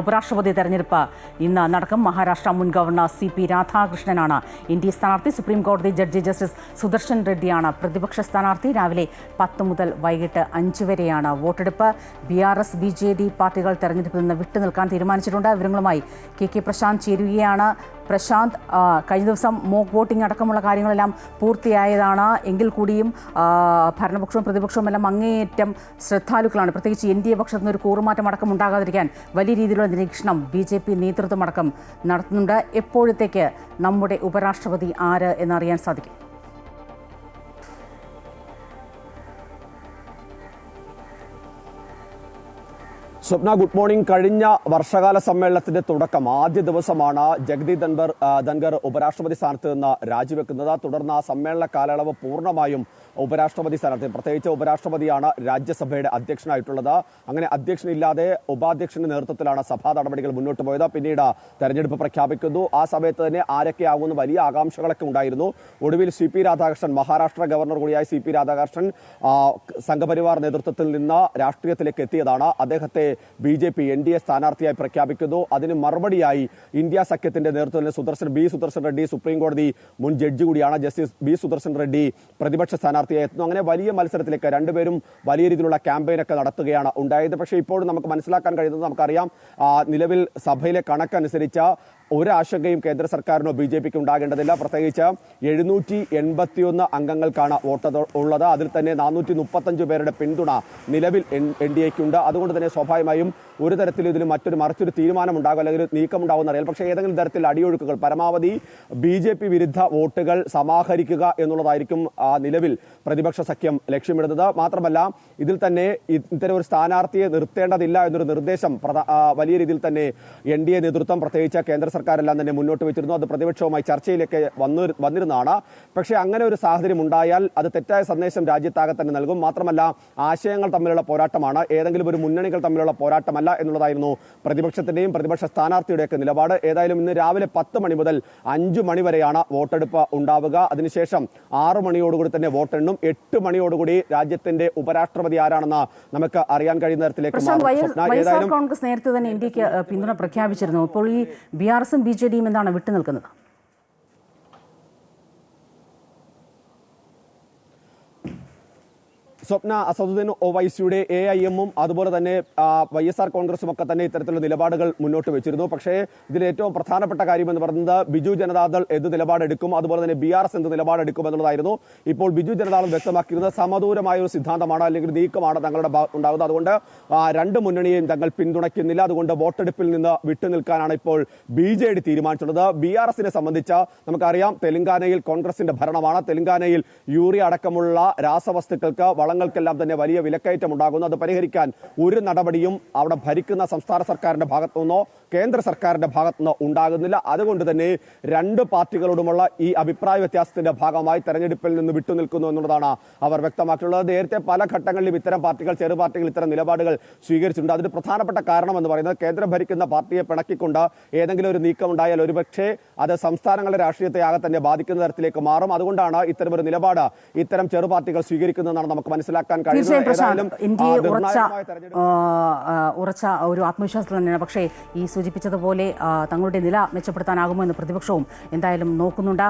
ഉപരാഷ്ട്രപതി തെരഞ്ഞെടുപ്പ്. ഇന്ന് നടക്കും മഹാരാഷ്ട്ര മുൻ ഗവർണർ സി പി രാധാകൃഷ്ണനാണ്. ഇന്ത്യ സ്ഥാനാർത്ഥി സുപ്രീം കോടതി ജഡ്ജി ജസ്റ്റിസ് സുദർശൻ റെഡ്ഡിയാണ്. പ്രതിപക്ഷ സ്ഥാനാർത്ഥി രാവിലെ പത്ത് മുതൽ വൈകിട്ട് അഞ്ച് വരെയാണ് വോട്ടെടുപ്പ്. B R S B J D പാർട്ടികൾ തെരഞ്ഞെടുപ്പിൽ നിന്ന് വിട്ടുനിൽക്കാൻ തീരുമാനിച്ചിട്ടുണ്ട്. വിവരങ്ങളുമായി കെ കെ പ്രശാന്ത് ചേരുകയാണ്. പ്രശാന്ത് കഴിഞ്ഞ ദിവസം മോക്ക് വോട്ടിംഗ് അടക്കമുള്ള കാര്യങ്ങളെല്ലാം പൂർത്തിയായതാണ്. എങ്കിൽ കൂടിയും ഭരണപക്ഷവും പ്രതിപക്ഷവും എല്ലാം അങ്ങേയറ്റം ശ്രദ്ധാലുക്കളാണ്. പ്രത്യേകിച്ച് എൻ ഡി എ പക്ഷത്തു നിന്ന് ഒരു കൂറുമാറ്റം അടക്കം ഉണ്ടാകാതിരിക്കാൻ വലിയ രീതിയിലുള്ള നിരീക്ഷണം ബി ജെ പി നേതൃത്വം അടക്കം നടത്തുന്നുണ്ട്. എപ്പോഴത്തേക്ക് നമ്മുടെ ഉപരാഷ്ട്രപതി ആര് എന്നറിയാൻ സാധിക്കും. Swapna good morning. കഴിഞ്ഞ വർഷകാല സമ്മേളനത്തിന്റെ തുടക്കം ആദ്യ ദിവസമാണ് ജഗദീപ് ധൻബർ ധൻഗർ ഉപരാഷ്ട്രപതി സ്ഥാനത്ത് നിന്ന് രാജിവെക്കുന്നത്. തുടർന്ന് ആ സമ്മേളന കാലയളവ് പൂർണമായും ഉപരാഷ്ട്രപതി സ്ഥാനാർത്ഥി. പ്രത്യേകിച്ച് ഉപരാഷ്ട്രപതിയാണ് രാജ്യസഭയുടെ അധ്യക്ഷനായിട്ടുള്ളത്. അങ്ങനെ അധ്യക്ഷനില്ലാതെ ഉപാധ്യക്ഷന്റെ നേതൃത്വത്തിലാണ് സഭാ നടപടികൾ മുന്നോട്ട് പോയത്. പിന്നീട് തെരഞ്ഞെടുപ്പ് പ്രഖ്യാപിക്കുന്നു. ആ സമയത്ത് തന്നെ ആരൊക്കെയാകുമെന്ന് വലിയ ആകാംക്ഷകളൊക്കെ ഉണ്ടായിരുന്നു. ഒടുവിൽ C P Radhakrishnan Maharashtra governor കൂടിയായ സി പി രാധാകൃഷ്ണൻ സംഘപരിവാർ നേതൃത്വത്തിൽ നിന്ന് രാഷ്ട്രീയത്തിലേക്ക് എത്തിയതാണ്. അദ്ദേഹത്തെ B J P N D A സ്ഥാനാർത്ഥിയായി പ്രഖ്യാപിക്കുന്നു. അതിന് മറുപടിയായി ഇന്ത്യ സഖ്യത്തിന്റെ നേതൃത്വത്തിൽ സുദർശൻ ബി സുദർശൻ റെഡ്ഡി സുപ്രീം കോടതി മുൻ ജഡ്ജി കൂടിയാണ് ജസ്റ്റിസ് ബി സുദർശൻ റെഡ്ഡി പ്രതിപക്ഷ സ്ഥാനാർത്ഥിയായി എത്തുന്നു അങ്ങനെ വലിയ മത്സരത്തിലേക്ക് രണ്ടുപേരും വലിയ രീതിയിലുള്ള ക്യാമ്പയിനൊക്കെ നടത്തുകയാണ് ഉണ്ടായത്. പക്ഷേ ഇപ്പോഴും നമുക്ക് മനസ്സിലാക്കാൻ കഴിയുന്നത് നമുക്കറിയാം നിലവിൽ സഭയിലെ കണക്കനുസരിച്ച് ഒരാശങ്കയും കേന്ദ്ര സർക്കാരിനോ ബി ജെ പിക്ക് ഉണ്ടാകേണ്ടതില്ല. പ്രത്യേകിച്ച് എഴുന്നൂറ്റി എൺപത്തിയൊന്ന് അംഗങ്ങൾക്കാണ് വോട്ട് ഉള്ളത്. അതിൽ തന്നെ നാനൂറ്റി മുപ്പത്തഞ്ച് പേരുടെ പിന്തുണ നിലവിൽ എൻ ഡി എക്കുണ്ട് അതുകൊണ്ട് തന്നെ സ്വാഭാവികമായും ഒരു തരത്തിലും ഇതിൽ മറ്റൊരു മറിച്ചൊരു തീരുമാനം ഉണ്ടാകും അല്ലെങ്കിൽ ഒരു നീക്കം ഉണ്ടാകുമെന്ന് അറിയാം. പക്ഷേ ഏതെങ്കിലും തരത്തിൽ അടിയൊഴുക്കുകൾ പരമാവധി ബി ജെ പി വിരുദ്ധ വോട്ടുകൾ സമാഹരിക്കുക എന്നുള്ളതായിരിക്കും ആ, നിലവിൽ പ്രതിപക്ഷ സഖ്യം ലക്ഷ്യമിടുന്നത്. മാത്രമല്ല ഇതിൽ തന്നെ ഇത്തരം ഒരു സ്ഥാനാർത്ഥിയെ നിർത്തേണ്ടതില്ല എന്നൊരു നിർദ്ദേശം വലിയ രീതിയിൽ തന്നെ എൻ ഡി എ നേതൃത്വം പ്രത്യേകിച്ച് കേന്ദ്ര സർക്കാരെല്ലാം തന്നെ മുന്നോട്ട് വെച്ചിരുന്നു അത് പ്രതിപക്ഷവുമായി ചർച്ചയിലേക്ക് വന്നു വന്നിരുന്നതാണ് പക്ഷേ അങ്ങനെ ഒരു സാഹചര്യം ഉണ്ടായാൽ അത് തെറ്റായ സന്ദേശം രാജ്യത്താകെ തന്നെ നൽകും മാത്രമല്ല ആശയങ്ങൾ തമ്മിലുള്ള പോരാട്ടമാണ് ഏതെങ്കിലും ഒരു മുന്നണികൾ തമ്മിലുള്ള പോരാട്ടമല്ല എന്നുള്ളതായിരുന്നു പ്രതിപക്ഷത്തിന്റെയും പ്രതിപക്ഷ സ്ഥാനാർത്ഥിയുടെയൊക്കെ നിലപാട് ഏതായാലും ഇന്ന് രാവിലെ പത്ത് മണി മുതൽ അഞ്ചു മണി വരെയാണ് വോട്ടെടുപ്പ് ഉണ്ടാവുക അതിനുശേഷം ആറു മണിയോടുകൂടി തന്നെ വോട്ടെണ്ണും എട്ട് മണിയോടുകൂടി രാജ്യത്തിന്റെ ഉപരാഷ്ട്രപതി ആരാണെന്ന് നമുക്ക് അറിയാൻ കഴിയുന്ന തരത്തിലേക്ക് കോൺഗ്രസ് നേരത്തെ തന്നെ ഇന്ത്യയ്ക്ക് പിന്തുണ പ്രഖ്യാപിച്ചിരുന്നു ഇപ്പോൾ ഈ ബി ആർ എസും ബി ജെ ഡിയും എന്താണ് വിട്ടുനിൽക്കുന്നത്? സ്വപ്ന അസദുദ്ദീൻ ഒവൈസിയുടെ എ ഐ എമ്മും അതുപോലെ തന്നെ വൈ എസ് ആർ കോൺഗ്രസും ഒക്കെ തന്നെ ഇത്തരത്തിലുള്ള നിലപാടുകൾ മുന്നോട്ട് വെച്ചിരുന്നു. പക്ഷേ ഇതിൽ ഏറ്റവും പ്രധാനപ്പെട്ട കാര്യം എന്ന് പറയുന്നത് ബിജു ജനതാദൾ എന്ത് നിലപാടെടുക്കും അതുപോലെ തന്നെ ബി ആർ എസ് എന്ത് നിലപാടെടുക്കും എന്നുള്ളതായിരുന്നു. ഇപ്പോൾ ബിജു ജനതാദൾ വ്യക്തമാക്കിയിരുന്നത് സമദൂരമായ ഒരു സിദ്ധാന്തമാണ് അല്ലെങ്കിൽ നീക്കമാണ് തങ്ങളുടെ ഉണ്ടാകുന്നത് അതുകൊണ്ട് രണ്ട് മുന്നണിയെയും തങ്ങൾ പിന്തുണയ്ക്കുന്നില്ല. അതുകൊണ്ട് വോട്ടെടുപ്പിൽ നിന്ന് വിട്ടുനിൽക്കാനാണ് ഇപ്പോൾ ബി ജെ ഡി തീരുമാനിച്ചിട്ടുള്ളത്. ബി ആർ എസിനെ സംബന്ധിച്ച് നമുക്കറിയാം തെലങ്കാനയിൽ കോൺഗ്രസിന്റെ ഭരണമാണ്. തെലങ്കാനയിൽ യൂറിയ അടക്കമുള്ള രാസവസ്തുക്കൾക്ക് വളങ്ങൾക്കെല്ലാം തന്നെ വലിയ വിലക്കയറ്റം ഉണ്ടാകുന്നു അത് പരിഹരിക്കാൻ ഒരു നടപടിയും അവിടെ ഭരിക്കുന്ന സംസ്ഥാന സർക്കാരിന്റെ ഭാഗത്തു നിന്നോ കേന്ദ്ര സർക്കാരിന്റെ ഭാഗത്തു നിന്നോ ഉണ്ടാകുന്നില്ല. അതുകൊണ്ട് തന്നെ രണ്ട് പാർട്ടികളോടുമുള്ള ഈ അഭിപ്രായ വ്യത്യാസത്തിന്റെ ഭാഗമായി തെരഞ്ഞെടുപ്പിൽ നിന്ന് വിട്ടുനിൽക്കുന്നു എന്നുള്ളതാണ് അവർ വ്യക്തമാക്കിയിട്ടുള്ളത്. നേരത്തെ പല ഘട്ടങ്ങളിലും ഇത്തരം പാർട്ടികൾ ചെറു പാർട്ടികൾ ഇത്തരം നിലപാടുകൾ സ്വീകരിച്ചിട്ടുണ്ട്. അതിന് പ്രധാനപ്പെട്ട കാരണം എന്ന് പറയുന്നത് കേന്ദ്രം ഭരിക്കുന്ന പാർട്ടിയെ പിണക്കിക്കൊണ്ട് ഏതെങ്കിലും ഒരു നീക്കം ഉണ്ടായാൽ ഒരുപക്ഷെ അത് സംസ്ഥാനങ്ങളുടെ രാഷ്ട്രീയത്തെ ആകെ തന്നെ ബാധിക്കുന്ന തരത്തിലേക്ക് മാറും. അതുകൊണ്ടാണ് ഇത്തരം ഒരു നിലപാട് ഇത്തരം ചെറു പാർട്ടികൾ സ്വീകരിക്കുന്നതെന്നാണ് നമുക്ക് മനസ്സിലാക്കാൻ തീർച്ചയായും ഇന്ത്യയെ ഉറച്ച ആ, ഉറച്ച ഒരു ആത്മവിശ്വാസത്തിൽ തന്നെയാണ് പക്ഷേ ഈ സൂചിപ്പിച്ചതുപോലെ തങ്ങളുടെ നില മെച്ചപ്പെടുത്താനാകുമോ എന്ന് പ്രതിപക്ഷവും എന്തായാലും നോക്കുന്നുണ്ട്.